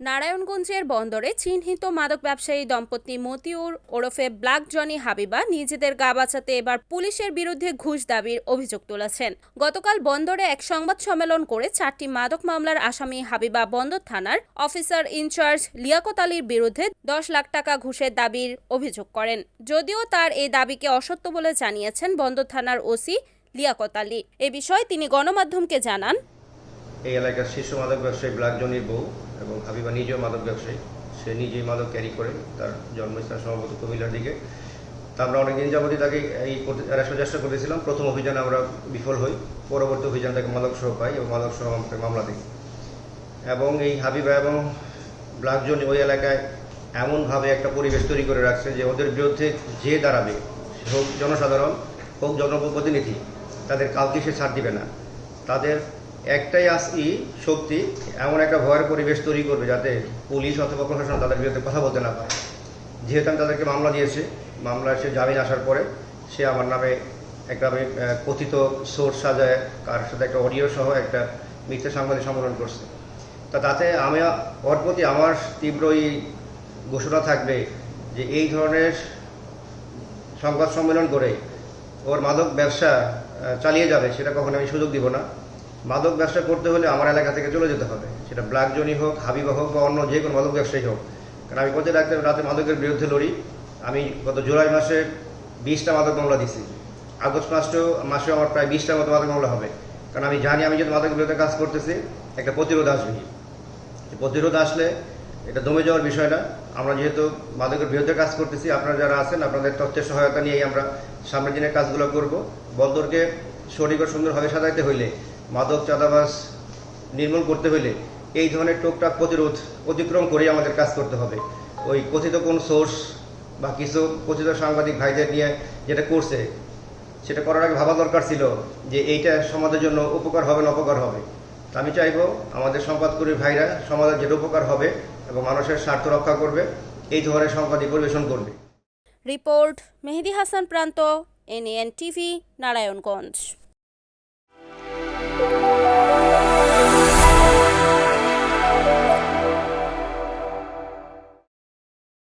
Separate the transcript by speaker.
Speaker 1: নারায়ণগঞ্জের বন্দরে চিহ্নিত মাদক ব্যবসায়ী দম্পতি মতিউর ওরফে ব্ল্যাক জনি হাবিবা নিজেদের গা বাঁচাতে এবার পুলিশের বিরুদ্ধে ঘুষ দাবির অভিযোগ তুলেছেন। গতকাল বন্দরে এক সংবাদ সম্মেলন করে চারটি মাদক মামলার আসামি হাবিবা বন্দর থানার অফিসার ইনচার্জ লিয়াকত আলীর বিরুদ্ধে দশ লাখ টাকা ঘুষের দাবির অভিযোগ করেন। যদিও তার এই দাবিকে অসত্য বলে জানিয়েছেন বন্দর থানার ওসি লিয়াকত আলী। এ বিষয়ে তিনি গণমাধ্যমকে জানান
Speaker 2: এই এলাকার শীর্ষ মাদক ব্যবসায়ী ব্ল্যাক জনির বউ এবং হাবিবা নিজেও মাদক ব্যবসায়ী। সে নিজেই মাদক ক্যারি করে তার জন্মস্থান সম্ভবত কুমিল্লার দিকে। তা আমরা অনেকদিন যাবতই তাকে এই অ্যারেস্টের চেষ্টা করেছিলাম প্রথম অভিযানে আমরা বিফল হই। পরবর্তী অভিযান তাকে মাদক সহ পাই এবং মাদক সহ আমাকে মামলা দিই। এবং এই হাবিবা এবং ব্ল্যাক জনি ওই এলাকায় এমনভাবে একটা পরিবেশ তৈরি করে রাখছে যে ওদের বিরুদ্ধে যে দাঁড়াবে হোক জনসাধারণ, হোক জনপ্রতিনিধি, তাদের কাউকে সে ছাড় দিবে না। তাদের একটাই আসি শক্তি এমন একটা ভয়ের পরিবেশ তৈরি করবে যাতে পুলিশ অথবা প্রশাসন তাদের বিরুদ্ধে কথা বলতে না পারে। যেহেতু আমি তাদেরকে মামলা দিয়েছি মামলার সে জামিন আসার পরে সে আমার নামে একটা আমি, কথিত সোর্স সাজায় কার সাথে একটা অডিও সহ একটা মিথ্যা সাংবাদিক সম্মেলন করছে। তা তাতে আমি ওর প্রতি আমার তীব্র এই ঘোষণা থাকবে যে এই ধরনের সংবাদ সম্মেলন করে ওর মাদক ব্যবসা চালিয়ে যাবে সেটা কখনো আমি সুযোগ দিব না। মাদক ব্যবসা করতে হলে আমার এলাকা থেকে চলে যেতে হবে। সেটা ব্ল্যাক জনি হোক, হাবিবা হোক বা অন্য যে কোনো মাদক ব্যবসায়ী হোক। কারণ আমি প্রতি রাখতে রাতে মাদকের বিরুদ্ধে লড়ি। আমি গত জুলাই মাসে বিশটা মাদক মামলা দিছি। আগস্ট মাসেও মাসেও আমার প্রায় বিশটার মতো মাদক মামলা হবে। কারণ আমি জানি আমি যদি মাদকের বিরুদ্ধে কাজ করতেছি, একটা প্রতিরোধ আসবে। প্রতিরোধ আসলে এটা দমে যাওয়ার বিষয় না। আমরা যেহেতু মাদকের বিরুদ্ধে কাজ করতেছি, আপনারা যারা আছেন, আপনাদের তথ্যের সহায়তা নিয়েই আমরা সামনের দিনের কাজগুলো করব। বন্দরকে সঠিক ও সুন্দরভাবে সাজাইতে হইলে মাদক চাঁদাবাস নির্মূল করতে হলে এই ধরনের টুকটাক প্রতিরোধ অতিক্রম করেই আমাদের কাজ করতে হবে। ওই কথিত কোন সোর্স বা কিছু কথিত সাংবাদিক ভাইদের নিয়ে যেটা করছে, সেটা করার আগে ভাবা দরকার ছিল যে এইটা সমাজের জন্য উপকার হবে না অপকার হবে। আমি চাইব আমাদের সম্পাদকুরীর ভাইরা সমাজের যেটা উপকার হবে এবং মানুষের স্বার্থ রক্ষা করবে, এই ধরনের সম্পাদই পরিবেশন করবে।
Speaker 1: রিপোর্ট মেহেদি হাসান প্রান্ত, এনএন টিভি, নারায়ণগঞ্জ। Bye.